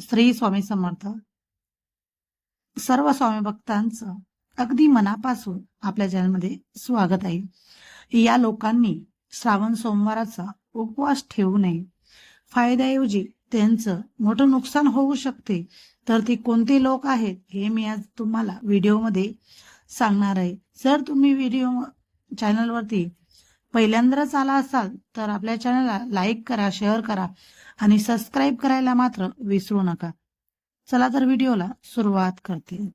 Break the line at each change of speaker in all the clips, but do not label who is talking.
श्री स्वामी समर्थ सर्व स्वामी भक्तांचं अगदी मनापासून आपल्या चॅनलमध्ये स्वागत आहे. या लोकांनी श्रावण सोमवाराचा उपवास ठेवू नये. फायद्याऐवजी त्यांचं मोठं नुकसान होऊ शकते. तर ती कोणते लोक आहेत हे मी आज तुम्हाला व्हिडिओमध्ये सांगणार आहे. जर तुम्ही व्हिडिओ चॅनलवरती पहिल्यांदाच आला असाल तर आपल्या चॅनलला लाईक करा शेअर करा आणि सबस्क्राईब करायला मात्र विसरू नका. चला तर व्हिडिओला सुरुवात करते.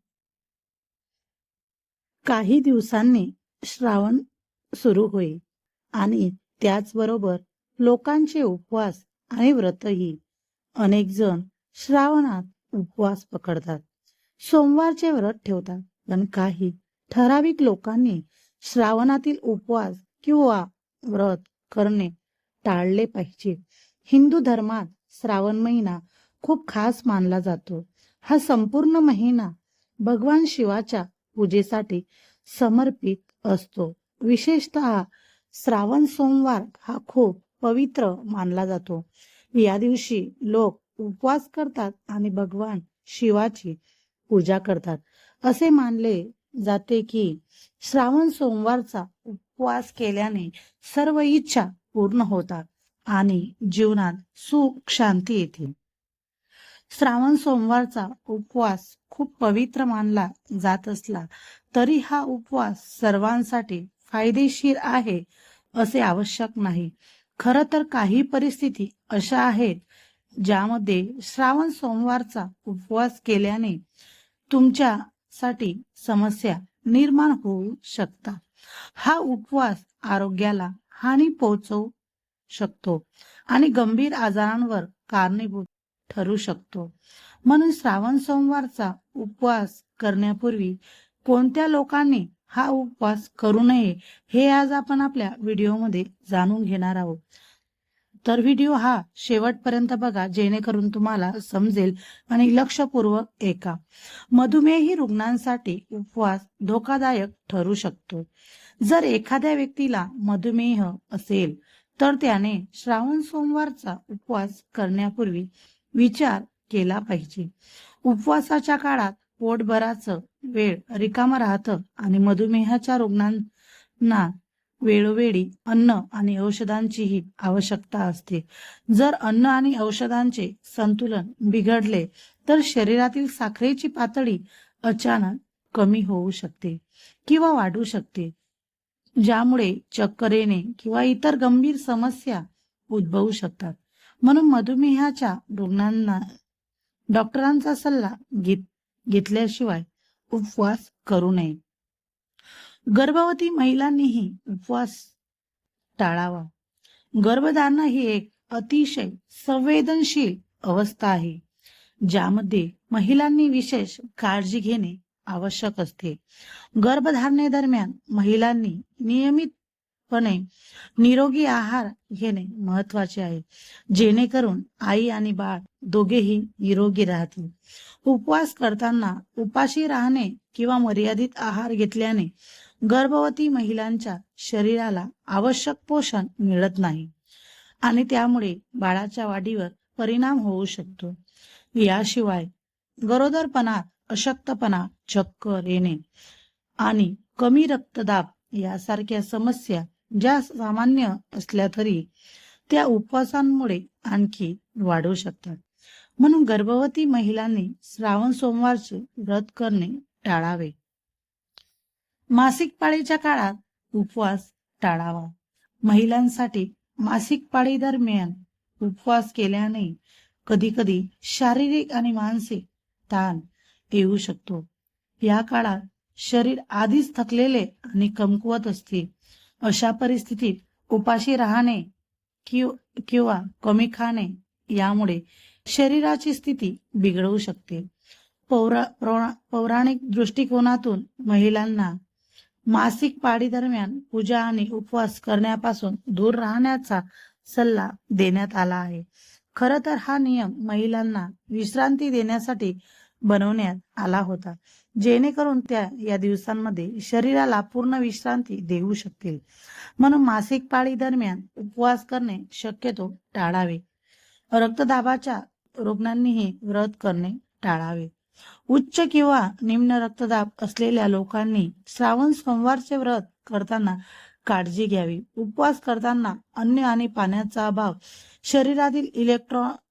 काही दिवसांनी श्रावण सुरू होईल आणि त्याचबरोबर लोकांचे उपवास आणि व्रतही. अनेक जण श्रावणात उपवास पकडतात. सोमवारचे व्रत ठेवतात. पण काही ठराविक लोकांनी श्रावणातील उपवास किंवा व्रत करणे टाळले पाहिजे. हिंदू धर्मात श्रावण महिना खूप खास मानला जातो. हा संपूर्ण महिना भगवान शिवाच्या पूजेसाठी समर्पित असतो. विशेषत श्रावण सोमवार हा खूप पवित्र मानला जातो. या दिवशी लोक उपवास करतात आणि भगवान शिवाची पूजा करतात. असे मानले जाते की श्रावण सोमवारचा उपवास केल्याने सर्व इच्छा पूर्ण होतात आणि जीवनात सुख शांती येते. श्रावण सोमवारचा उपवास खूप पवित्र मानला जात असला तरी हा उपवास सर्वांसाठी फायदेशीर आहे असे आवश्यक नाही. खर तर काही परिस्थिती अशा आहेत ज्यामध्ये श्रावण सोमवारचा उपवास केल्याने तुमच्यासाठी समस्या निर्माण होऊ शकतात. हा उपवास आरोग्याला हानी पोहोचवू शकतो आणि गंभीर आजारांवर कारणीभूत ठरू शकतो. म्हणून श्रावण सोमवारचा उपवास करण्यापूर्वी कोणत्या लोकांनी हा उपवास करू नये हे आज आपण आपल्या व्हिडिओमध्ये जाणून घेणार आहोत. तर व्हिडिओ हा शेवटपर्यंत बघा जेणेकरून तुम्हाला समजेल आणि लक्षपूर्वक ऐका. मधुमेही रुग्णांसाठी उपवास धोकादायक ठरू शकतो. जर एखाद्या व्यक्तीला मधुमेह असेल तर त्याने श्रावण सोमवारचा उपवास करण्यापूर्वी विचार केला पाहिजे. उपवासाच्या काळात पोटभराचं वेळ रिकामं राहतं आणि मधुमेहाच्या रुग्णांना वेळोवेळी अन्न आणि औषधांचीही आवश्यकता असते. जर अन्न आणि औषधांचे संतुलन बिघडले तर शरीरातील साखरेची पातळी अचानक कमी होऊ शकते किंवा वाढू शकते ज्यामुळे चक्कर येणे किंवा इतर गंभीर समस्या उद्भवू शकतात. म्हणून मधुमेहाच्या रुग्णांना डॉक्टरांचा सल्ला घेत घेतल्याशिवाय उपवास करू नये. गर्भवती महिलांनीही उपवास टाळावा. गर्भधारणा ही एक अतिशय संवेदनशील अवस्था आहे ज्यामध्ये महिलांनी विशेष काळजी घेणे आवश्यक असते. गर्भधारणेदरम्यान महिलांनी नियमितपणे निरोगी आहार घेणे महत्त्वाचे आहे जेणेकरून आई आणि बाळ दोघेही निरोगी राहतील. उपवास करताना उपाशी राहणे किंवा मर्यादित आहार घेतल्याने गर्भवती महिलांच्या शरीराला आवश्यक पोषण मिळत नाही आणि त्यामुळे बाळाच्या वाढीवर परिणाम होऊ शकतो. याशिवाय गरोदरपणात अशक्तपणा चक्कर येणे आणि कमी रक्तदाब यासारख्या समस्या ज्या सामान्य असल्या तरी त्या उपवासांमुळे आणखी वाढू शकतात. म्हणून गर्भवती महिलांनी श्रावण सोमवारचे व्रत करणे टाळावे. मासिक पाळीच्या काळात उपवास टाळावा. महिलांसाठी मासिक पाळी दरम्यान उपवास केल्याने कधी कधी शारीरिक आणि मानसिक ताण येऊ शकतो. या काळात शरीर आधीच थकलेले आणि कमकुवत असते. अशा परिस्थितीत उपाशी राहणे किंवा कमी खाणे यामुळे शरीराची स्थिती बिघडवू शकते. पौरा पौरा- पौराणिक दृष्टिकोनातून महिलांना मासिक पाळी दरम्यान पूजा आणि उपवास करण्यापासून दूर राहण्याचा सल्ला देण्यात आला आहे. खर तर हा नियम महिलांना विश्रांती देण्यासाठी बनवण्यात आला होता. जेणेकरून त्या या दिवसांमध्ये शरीराला पूर्ण विश्रांती देऊ शकतील. म्हणून मासिक पाळी दरम्यान उपवास करणे शक्यतो टाळावे. रक्तदाबाच्या रुग्णांनीही व्रत करणे टाळावे. उच्च किंवा निम्न रक्तदाब असलेल्या लोकांनी श्रावण सोमवारचे व्रत करताना काळजी घ्यावी. उपवास करताना अन्न आणि पाण्याचा अभाव शरीरातील इलेक्ट्रॉनचे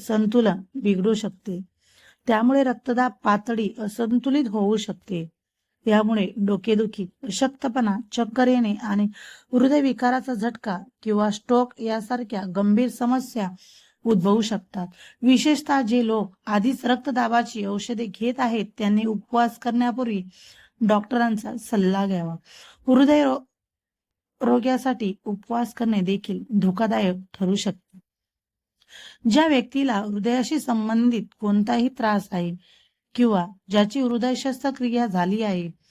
संतुलन बिघडू शकते. त्यामुळे रक्तदाब पातळी असंतुलित होऊ शकते. यामुळे डोकेदुखी अशक्तपणा चक्कर येणे आणि हृदयविकाराचा झटका किंवा स्ट्रोक यासारख्या गंभीर समस्या उद्भवू शकतात. विशेषतः जे लोक आधीच रक्तदाबाची औषधे घेत आहेत त्यांनी उपवास करण्यापूर्वी डॉक्टरांचा सल्ला घ्यावा. हृदय रो- रोग्यासाठी उपवास करणे देखील धोकादायक ठरू शकते. ज्या व्यक्तीला हृदयाशी संबंधित कोणताही त्रास आहे किंवा ज्याची हृदय शस्त्रक्रिया झाली आहे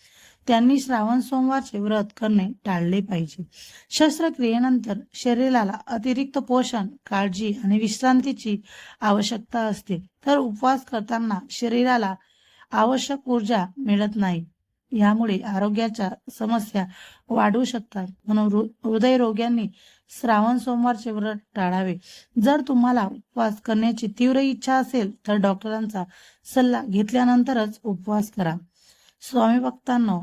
त्यांनी श्रावण सोमवारचे व्रत करणे टाळले पाहिजे. शस्त्रक्रियेनंतर शरीराला अतिरिक्त पोषण काळजी आणि विश्रांतीची आवश्यकता असते. तर उपवास करताना शरीराला आवश्यक ऊर्जा मिळत नाही. यामुळे आरोग्याच्या समस्या वाढू शकतात. म्हणून हृदयरोग्यांनी श्रावण सोमवारचे व्रत टाळावे. जर तुम्हाला उपवास करण्याची तीव्र इच्छा असेल तर डॉक्टरांचा सल्ला घेतल्यानंतरच उपवास करा. स्वामी भक्तांनो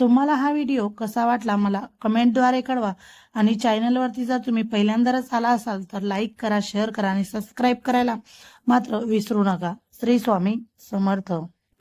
तुम्हाला हा व्हिडिओ कसा वाटला मला कमेंटद्वारे कळवा. आणि चॅनलवरती जर तुम्ही पहिल्यांदाच आला असाल तर लाईक करा शेअर करा आणि सबस्क्राईब करायला मात्र विसरू नका. श्री स्वामी समर्थ.